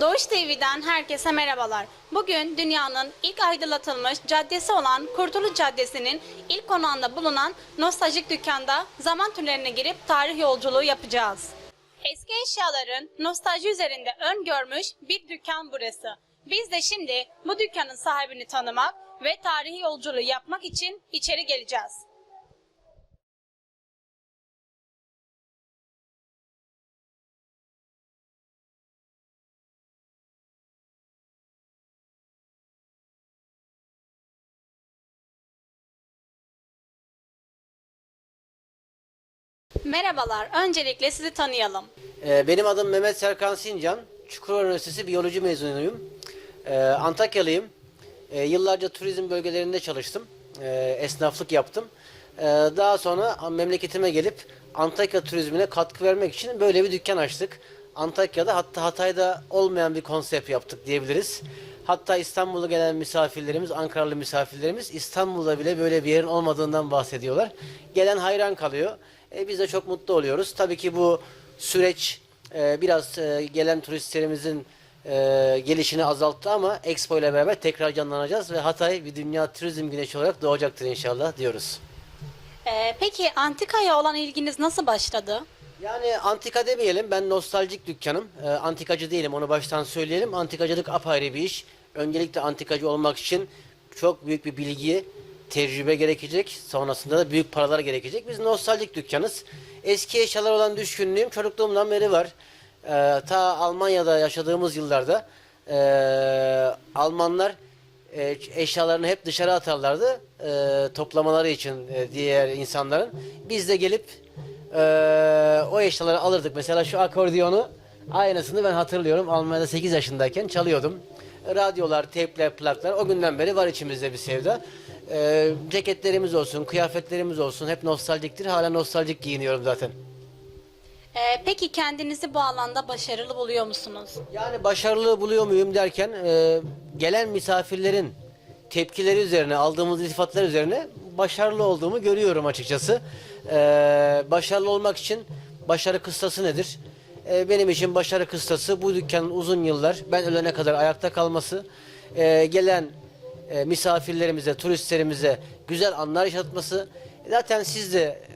Doğuş TV'den herkese merhabalar. Bugün dünyanın ilk aydınlatılmış caddesi olan Kurtuluş Caddesi'nin ilk konağında bulunan nostaljik dükkanda zaman tünneline girip tarih yolculuğu yapacağız. Eski eşyaların nostalji üzerinde ön görmüş bir dükkan burası. Biz de şimdi bu dükkanın sahibini tanımak ve tarihi yolculuğu yapmak için içeri geleceğiz. Merhabalar, öncelikle sizi tanıyalım. Ee, Benim adım Mehmet Serkan Sincan. Çukurova Üniversitesi biyoloji mezunuyum. Ee, Antakyalıyım. Ee, Yıllarca turizm bölgelerinde çalıştım. Esnaflık yaptım. Daha sonra memleketime gelip Antakya turizmine katkı vermek için böyle bir dükkan açtık. Antakya'da hatta Hatay'da olmayan bir konsept yaptık diyebiliriz. Hatta İstanbul'a gelen misafirlerimiz, Ankaralı misafirlerimiz İstanbul'da bile böyle bir yerin olmadığından bahsediyorlar. Gelen hayran kalıyor. E, biz de çok mutlu oluyoruz. Tabii ki bu süreç e, biraz e, gelen turistlerimizin e, gelişini azalttı ama Expo ile beraber tekrar canlanacağız ve Hatay bir dünya turizm güneşi olarak doğacaktır inşallah diyoruz. Ee, peki antikaya olan ilginiz nasıl başladı? Yani antika demeyelim ben nostaljik dükkanım. E, antikacı değilim onu baştan söyleyelim. Antikacılık apayrı bir iş. Öncelikle antikacı olmak için çok büyük bir bilgi, tecrübe gerekecek. Sonrasında da büyük paralar gerekecek. Biz nostaljik dükkanız. Eski eşyalar olan düşkünlüğüm çocukluğumdan beri var. Ee, ta Almanya'da yaşadığımız yıllarda e, Almanlar e, eşyalarını hep dışarı atarlardı e, toplamaları için e, diğer insanların. Biz de gelip e, o eşyaları alırdık. Mesela şu akordiyonu aynısını ben hatırlıyorum. Almanya'da 8 yaşındayken çalıyordum. Radyolar, teypler, plaklar o günden beri var içimizde bir sevda. E, ceketlerimiz olsun, kıyafetlerimiz olsun hep nostaljiktir. Hala nostaljik giyiniyorum zaten. Ee, peki kendinizi bu alanda başarılı buluyor musunuz? Yani başarılı buluyor muyum derken e, gelen misafirlerin tepkileri üzerine aldığımız iltifatlar üzerine başarılı olduğumu görüyorum açıkçası. E, başarılı olmak için başarı kıstası nedir? E, benim için başarı kıstası bu dükkanın uzun yıllar ben ölene kadar ayakta kalması, e, gelen e, misafirlerimize, turistlerimize güzel anlar yaşatması. Zaten siz de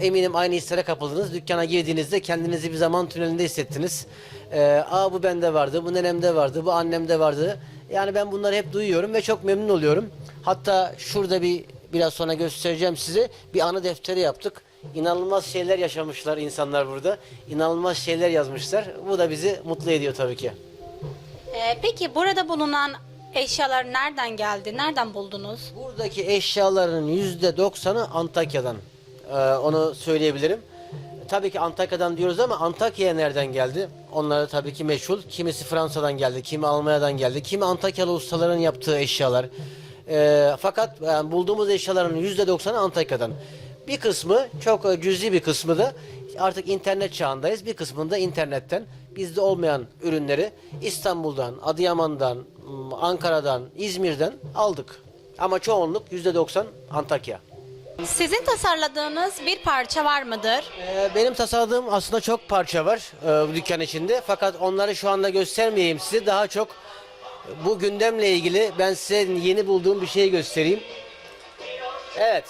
Eminim aynı hislere kapıldınız. Dükkana girdiğinizde kendinizi bir zaman tünelinde hissettiniz. Ee, Aa bu bende vardı, bu nenemde vardı, bu annemde vardı. Yani ben bunları hep duyuyorum ve çok memnun oluyorum. Hatta şurada bir biraz sonra göstereceğim size bir anı defteri yaptık. İnanılmaz şeyler yaşamışlar insanlar burada. İnanılmaz şeyler yazmışlar. Bu da bizi mutlu ediyor tabii ki. Ee, peki burada bulunan eşyalar nereden geldi? Nereden buldunuz? Buradaki eşyaların yüzde doksanı Antakya'dan. Ee, onu söyleyebilirim. Tabii ki Antakya'dan diyoruz ama Antakya'ya nereden geldi? Onları tabii ki meşhur. Kimisi Fransa'dan geldi, kimi Almanya'dan geldi, kimi Antakyalı ustaların yaptığı eşyalar. Ee, fakat yani bulduğumuz eşyaların yüzde doksanı Antakya'dan. Bir kısmı çok e, cüzi bir kısmı da artık internet çağındayız. Bir kısmında internetten bizde olmayan ürünleri İstanbul'dan, Adıyaman'dan, Ankara'dan, İzmir'den aldık. Ama çoğunluk yüzde doksan Antakya. Sizin tasarladığınız bir parça var mıdır? Ee, benim tasarladığım aslında çok parça var e, bu dükkan içinde. Fakat onları şu anda göstermeyeyim size. Daha çok bu gündemle ilgili ben size yeni bulduğum bir şey göstereyim. Evet.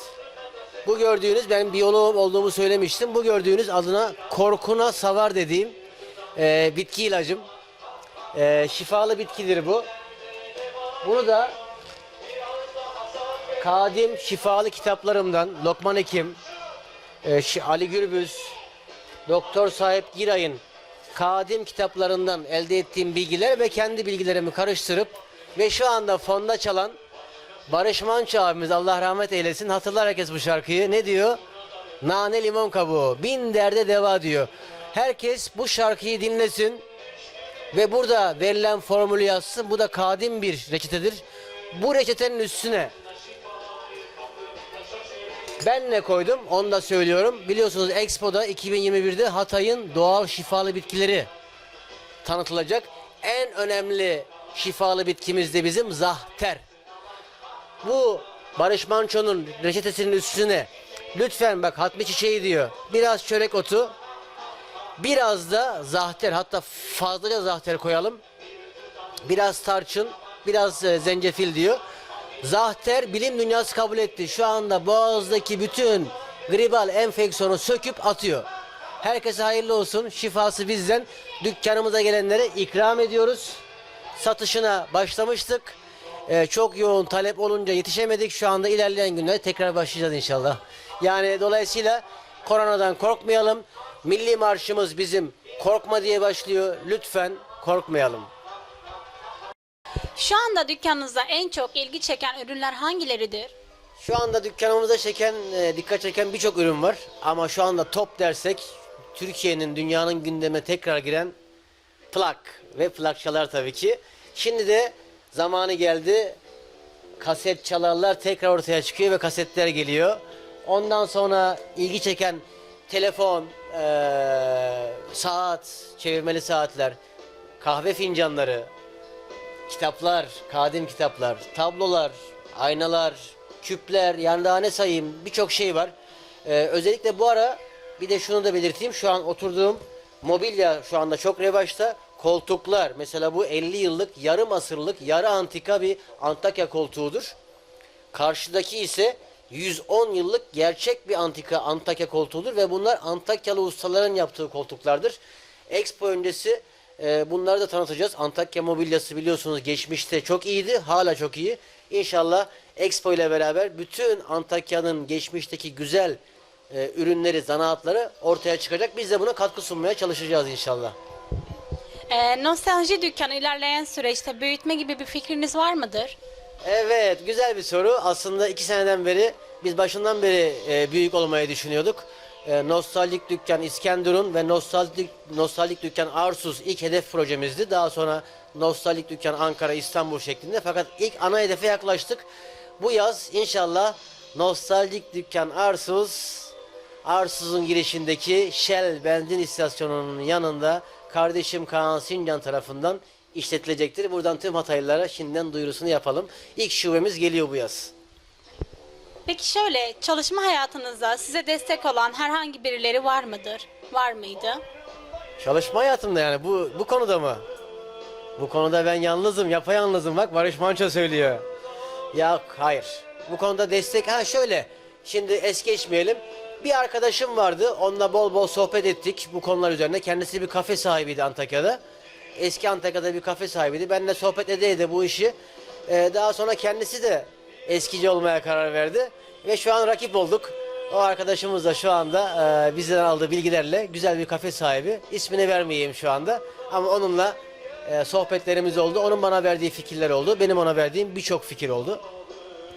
Bu gördüğünüz ben biyoloğum olduğumu söylemiştim. Bu gördüğünüz adına korkuna savar dediğim e, bitki ilacım. E, şifalı bitkidir bu. Bunu da kadim şifalı kitaplarımdan Lokman Hekim, e, Ali Gürbüz, Doktor Sahip Giray'ın kadim kitaplarından elde ettiğim bilgiler ve kendi bilgilerimi karıştırıp ve şu anda fonda çalan Barış Manço abimiz Allah rahmet eylesin hatırlar herkes bu şarkıyı ne diyor? Nane limon kabuğu bin derde deva diyor. Herkes bu şarkıyı dinlesin ve burada verilen formülü yazsın. Bu da kadim bir reçetedir. Bu reçetenin üstüne ben ne koydum onu da söylüyorum. Biliyorsunuz Expo'da 2021'de Hatay'ın doğal şifalı bitkileri tanıtılacak. En önemli şifalı bitkimiz de bizim zahter. Bu Barış Manço'nun reçetesinin üstüne lütfen bak hatmi çiçeği diyor. Biraz çörek otu, biraz da zahter hatta fazlaca zahter koyalım. biraz tarçın, biraz e, zencefil diyor. Zahter bilim dünyası kabul etti. Şu anda boğazdaki bütün gribal enfeksiyonu söküp atıyor. Herkese hayırlı olsun. Şifası bizden. Dükkanımıza gelenlere ikram ediyoruz. Satışına başlamıştık. Ee, çok yoğun talep olunca yetişemedik. Şu anda ilerleyen günlerde tekrar başlayacağız inşallah. Yani dolayısıyla koronadan korkmayalım. Milli marşımız bizim korkma diye başlıyor. Lütfen korkmayalım. Şu anda dükkanınızda en çok ilgi çeken ürünler hangileridir? Şu anda dükkanımızda çeken, e, dikkat çeken birçok ürün var. Ama şu anda top dersek Türkiye'nin, dünyanın gündeme tekrar giren plak ve plakçalar tabii ki. Şimdi de zamanı geldi. Kaset çalarlar tekrar ortaya çıkıyor ve kasetler geliyor. Ondan sonra ilgi çeken telefon, e, saat, çevirmeli saatler, kahve fincanları, kitaplar, kadim kitaplar, tablolar, aynalar, küpler, yani daha ne sayayım birçok şey var. Ee, özellikle bu ara bir de şunu da belirteyim. Şu an oturduğum mobilya şu anda çok revaçta. Koltuklar mesela bu 50 yıllık, yarım asırlık, yarı antika bir Antakya koltuğudur. Karşıdaki ise 110 yıllık gerçek bir antika Antakya koltuğudur ve bunlar Antakyalı ustaların yaptığı koltuklardır. Expo öncesi e, bunları da tanıtacağız. Antakya mobilyası biliyorsunuz geçmişte çok iyiydi, hala çok iyi. İnşallah Expo ile beraber bütün Antakya'nın geçmişteki güzel e, ürünleri, zanaatları ortaya çıkacak. Biz de buna katkı sunmaya çalışacağız inşallah. Ee, nostalji dükkanı ilerleyen süreçte büyütme gibi bir fikriniz var mıdır? Evet, güzel bir soru. Aslında iki seneden beri, biz başından beri e, büyük olmayı düşünüyorduk. E, Nostaljik Dükkan İskenderun ve Nostaljik, Nostaljik Dükkan Arsuz ilk hedef projemizdi. Daha sonra Nostaljik Dükkan Ankara, İstanbul şeklinde. Fakat ilk ana hedefe yaklaştık. Bu yaz inşallah Nostaljik Dükkan Arsuz, Arsuz'un girişindeki Shell benzin istasyonunun yanında kardeşim Kaan Sincan tarafından işletilecektir. Buradan tüm Hataylılara şimdiden duyurusunu yapalım. İlk şubemiz geliyor bu yaz. Peki şöyle, çalışma hayatınızda size destek olan herhangi birileri var mıdır? Var mıydı? Çalışma hayatımda yani bu bu konuda mı? Bu konuda ben yalnızım, yapayalnızım. Bak Barış Manço söylüyor. Yok, hayır. Bu konuda destek ha şöyle. Şimdi es geçmeyelim. Bir arkadaşım vardı. Onunla bol bol sohbet ettik bu konular üzerine. Kendisi bir kafe sahibiydi Antakya'da. Eski Antakya'da bir kafe sahibiydi. Benimle sohbet ede de bu işi. Ee, daha sonra kendisi de eskici olmaya karar verdi. Ve şu an rakip olduk. O arkadaşımız da şu anda e, bizden aldığı bilgilerle güzel bir kafe sahibi. İsmini vermeyeyim şu anda. Ama onunla e, sohbetlerimiz oldu. Onun bana verdiği fikirler oldu. Benim ona verdiğim birçok fikir oldu.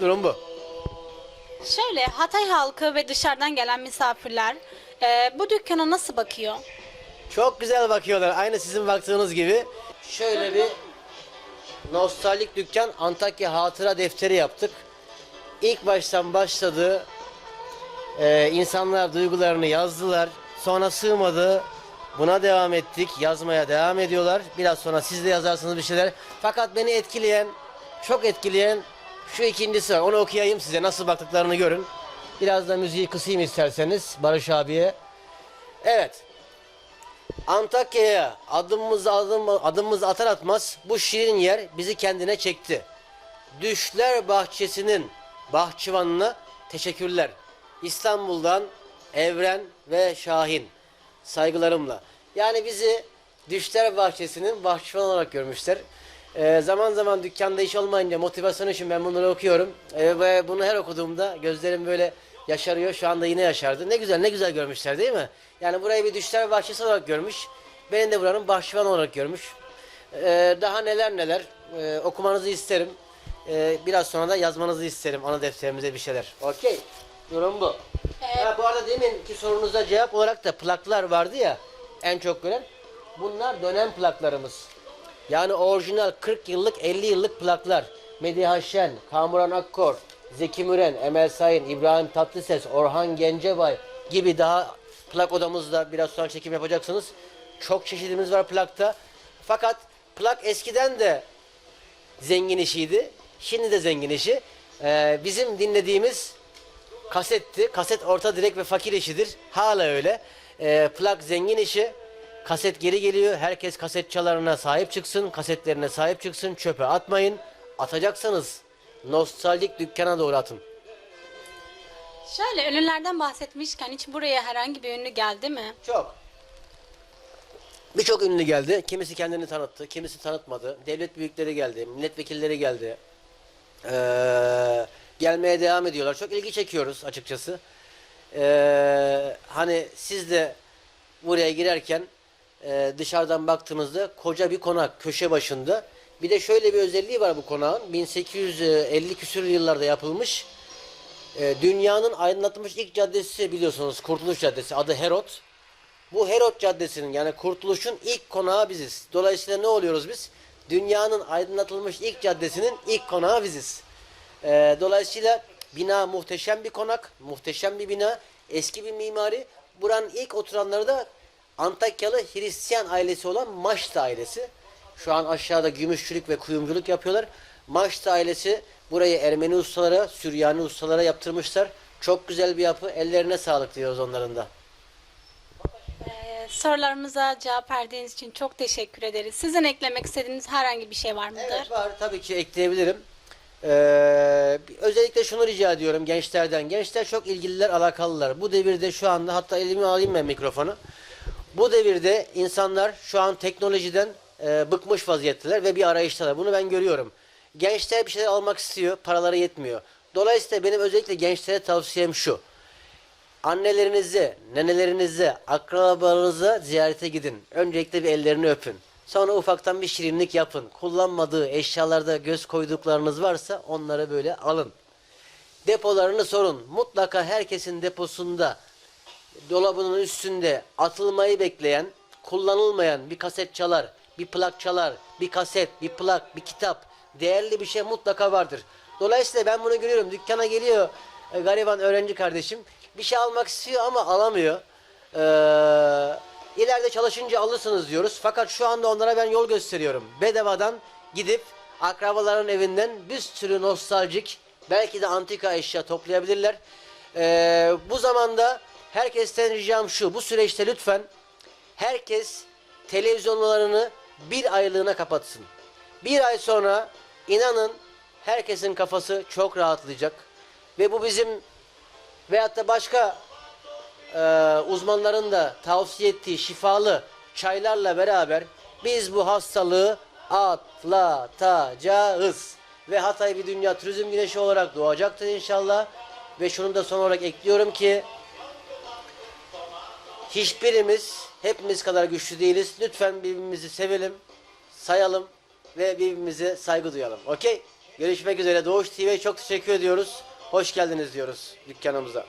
Durum bu. Şöyle, Hatay halkı ve dışarıdan gelen misafirler e, bu dükkana nasıl bakıyor? Çok güzel bakıyorlar. Aynı sizin baktığınız gibi. Şöyle bir nostaljik dükkan Antakya Hatıra Defteri yaptık. İlk baştan başladı. Ee, insanlar duygularını yazdılar. Sonra sığmadı. Buna devam ettik. Yazmaya devam ediyorlar. Biraz sonra siz de yazarsınız bir şeyler. Fakat beni etkileyen, çok etkileyen şu ikincisi var. Onu okuyayım size. Nasıl baktıklarını görün. Biraz da müziği kısayım isterseniz Barış abiye. Evet. Antakya'ya adımımızı adım, adımımızı atar atmaz bu şirin yer bizi kendine çekti. Düşler Bahçesi'nin bahçıvanına teşekkürler. İstanbul'dan Evren ve Şahin saygılarımla. Yani bizi Düşler Bahçesi'nin bahçıvan olarak görmüşler. Ee, zaman zaman dükkanda iş olmayınca motivasyon için ben bunları okuyorum. Ee, ve bunu her okuduğumda gözlerim böyle yaşarıyor. Şu anda yine yaşardı. Ne güzel ne güzel görmüşler değil mi? Yani burayı bir Düşler Bahçesi olarak görmüş. Beni de buranın bahçıvan olarak görmüş. Ee, daha neler neler ee, okumanızı isterim. Ee, biraz sonra da yazmanızı isterim ana defterimize bir şeyler. Okey. Durum bu. Ha, bu arada demin ki sorunuza cevap olarak da plaklar vardı ya en çok gören. Bunlar dönem plaklarımız. Yani orijinal 40 yıllık 50 yıllık plaklar. Mediha Şen, Kamuran Akkor, Zeki Müren, Emel Sayın, İbrahim Tatlıses, Orhan Gencebay gibi daha plak odamızda biraz sonra çekim yapacaksınız. Çok çeşidimiz var plakta. Fakat plak eskiden de zengin işiydi. Şimdi de zengin işi. Ee, bizim dinlediğimiz kasetti. Kaset orta direk ve fakir işidir. Hala öyle. Ee, plak zengin işi. Kaset geri geliyor. Herkes kaset çalarına sahip çıksın. Kasetlerine sahip çıksın. Çöpe atmayın. Atacaksanız nostaljik dükkana doğru atın. Şöyle ünlülerden bahsetmişken hiç buraya herhangi bir ünlü geldi mi? Çok. Birçok ünlü geldi. Kimisi kendini tanıttı, kimisi tanıtmadı. Devlet büyükleri geldi, milletvekilleri geldi. Ee, gelmeye devam ediyorlar. Çok ilgi çekiyoruz açıkçası. Ee, hani siz de buraya girerken e, dışarıdan baktığınızda koca bir konak köşe başında. Bir de şöyle bir özelliği var bu konağın. 1850 küsur yıllarda yapılmış. Ee, dünyanın aydınlatılmış ilk caddesi biliyorsunuz Kurtuluş Caddesi adı Herot. Bu Herot Caddesi'nin yani Kurtuluş'un ilk konağı biziz. Dolayısıyla ne oluyoruz biz? Dünyanın aydınlatılmış ilk caddesinin ilk konağı biziz. Ee, dolayısıyla bina muhteşem bir konak, muhteşem bir bina, eski bir mimari. Buranın ilk oturanları da Antakyalı Hristiyan ailesi olan Maşta ailesi. Şu an aşağıda gümüşçülük ve kuyumculuk yapıyorlar. Maşta ailesi burayı Ermeni ustalara, Süryani ustalara yaptırmışlar. Çok güzel bir yapı. Ellerine sağlık diyoruz onların da. Ee, sorularımıza cevap verdiğiniz için çok teşekkür ederiz. Sizin eklemek istediğiniz herhangi bir şey var mıdır? Evet var tabii ki ekleyebilirim. Ee, özellikle şunu rica ediyorum gençlerden. Gençler çok ilgililer, alakalılar. Bu devirde şu anda hatta elimi alayım ben mikrofonu. Bu devirde insanlar şu an teknolojiden e, bıkmış vaziyetteler ve bir arayıştalar. Bunu ben görüyorum. Gençler bir şeyler almak istiyor, paraları yetmiyor. Dolayısıyla benim özellikle gençlere tavsiyem şu. Annelerinizi, nenelerinizi, akrabalarınızı ziyarete gidin. Öncelikle bir ellerini öpün. Sonra ufaktan bir şirinlik yapın. Kullanmadığı eşyalarda göz koyduklarınız varsa onları böyle alın. Depolarını sorun. Mutlaka herkesin deposunda, dolabının üstünde atılmayı bekleyen, kullanılmayan bir kaset çalar, bir plak çalar, bir kaset, bir plak, bir kitap, değerli bir şey mutlaka vardır. Dolayısıyla ben bunu görüyorum. Dükkana geliyor e, gariban öğrenci kardeşim. Bir şey almak istiyor ama alamıyor. Ee, ileride çalışınca alırsınız diyoruz. Fakat şu anda onlara ben yol gösteriyorum. Bedavadan gidip akrabaların evinden bir sürü nostaljik belki de antika eşya toplayabilirler. Ee, bu zamanda herkesten ricam şu. Bu süreçte lütfen herkes televizyonlarını bir aylığına kapatsın. Bir ay sonra inanın herkesin kafası çok rahatlayacak. Ve bu bizim veyahut da başka e, uzmanların da tavsiye ettiği şifalı çaylarla beraber biz bu hastalığı atlatacağız. Ve Hatay bir dünya turizm güneşi olarak doğacaktır inşallah. Ve şunu da son olarak ekliyorum ki hiçbirimiz hepimiz kadar güçlü değiliz. Lütfen birbirimizi sevelim, sayalım ve birbirimize saygı duyalım. Okey? Görüşmek üzere. Doğuş TV'ye çok teşekkür ediyoruz. Hoş geldiniz diyoruz dükkanımıza.